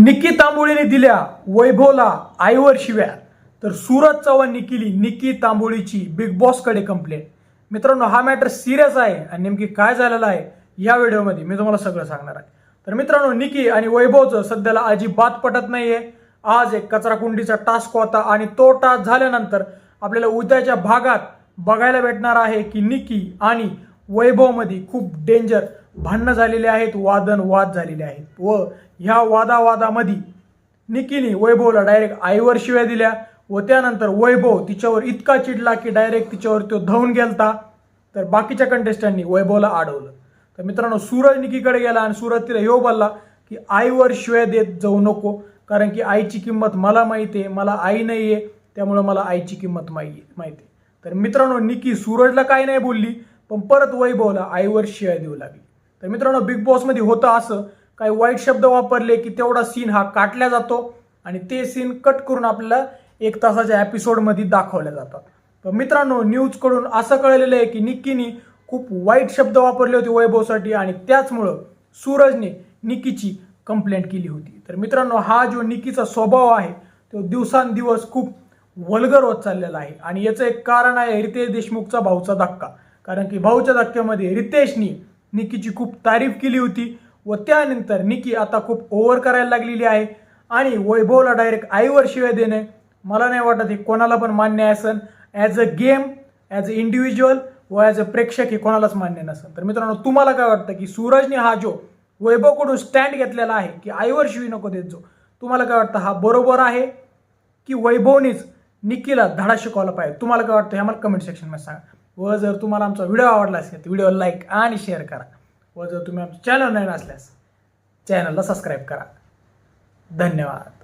निकी तांबोळीने दिल्या वैभवला आईवर शिव्या. तर सूरज चव्हाणनी केली निकी तांबोळीची बिग बॉसकडे कंप्लेंट मित्रांनो हा मॅटर सिरियस आहे आणि नेमकी काय झालेलं आहे या व्हिडिओमध्ये मी तुम्हाला सगळं सांगणार आहे. तर मित्रांनो निकी आणि वैभवचं सध्याला अजिबात पटत नाहीये. आज एक कचराकुंडीचा टास्क होता आणि तो टास्क झाल्यानंतर आपल्याला उद्याच्या भागात बघायला भेटणार आहे की निकी आणि वैभवमध्ये खूप डेंजर भांडणं झालेले आहेत वादन वाद झालेले आहेत. व ह्या वादावादामध्ये निकीने वैभवला डायरेक्ट आईवर शिव्या दिल्या व त्यानंतर वैभव तिच्यावर इतका चिडला की डायरेक्ट तिच्यावर तो धावून गेलता. तर बाकीच्या कंटेस्टंटनी वैभवला अडवलं तर मित्रांनो सूरज निकीकडे गेला आणि सूरज तिला ह्यो बोलला की आईवर शिव्या देत जाऊ नको कारण की आईची किंमत मला माहिती आहे मला आई नाही आहे त्यामुळं मला आईची किंमत माहिती माहिती आहे. तर मित्रांनो निकी सूरजला काही नाही बोलली पण परत वैभवला आईवर शिव्या देऊ लागली. तर मित्रांनो बिग बॉसमध्ये होतं असं काही वाईट शब्द वापरले की तेवढा सीन हा काटला जातो आणि ते सीन कट करून आपल्याला एक तासाच्या एपिसोडमध्ये दाखवल्या जातात. तर मित्रांनो न्यूजकडून असं कळलेलं आहे की निक्कीनी खूप वाईट शब्द वापरले होते वैभवसाठी आणि त्याचमुळं सूरजने निकीची कंप्लेंट केली होती. तर मित्रांनो हा जो निकीचा स्वभाव आहे तो दिवसांदिवस खूप वल्गर होत चाललेला आहे. आणि याचं एक कारण आहे रितेश देशमुखचा भाऊचा धक्का. कारण की भाऊच्या धक्क्यामध्ये रितेशनी निकीची खूप तारीफ केली होती. व त्यानंतर निकी आता खूप ओव्हर करायला लागलेली आहे. आणि वैभवला डायरेक्ट आईवर शिवाय देणे मला नाही वाटत हे कोणाला पण मान्य असेल as a game as a individual व ॲज अ प्रेक्षक हे कोणालाच मान्य नसेल तर मित्रांनो तुम्हाला काय वाटतं की सूरजने हा जो वैभवकडून स्टँड घेतलेला आहे की आईवर शिवी नको देत जो? तुम्हाला काय वाटतं हा बरोबर आहे की वैभवनीच निकीला धडा शिकवला पाहिजे? तुम्हाला काय वाटतं हे आम्हाला कमेंट सेक्शनमध्ये सांगा. व जर तुम्हाला आमचा व्हिडिओ आवडला असेल तर व्हिडिओ लाईक आणि शेअर करा. व जर तुम्ही आमच्या चॅनल नाही नसल्यास चॅनलला सबस्क्राईब करा. धन्यवाद.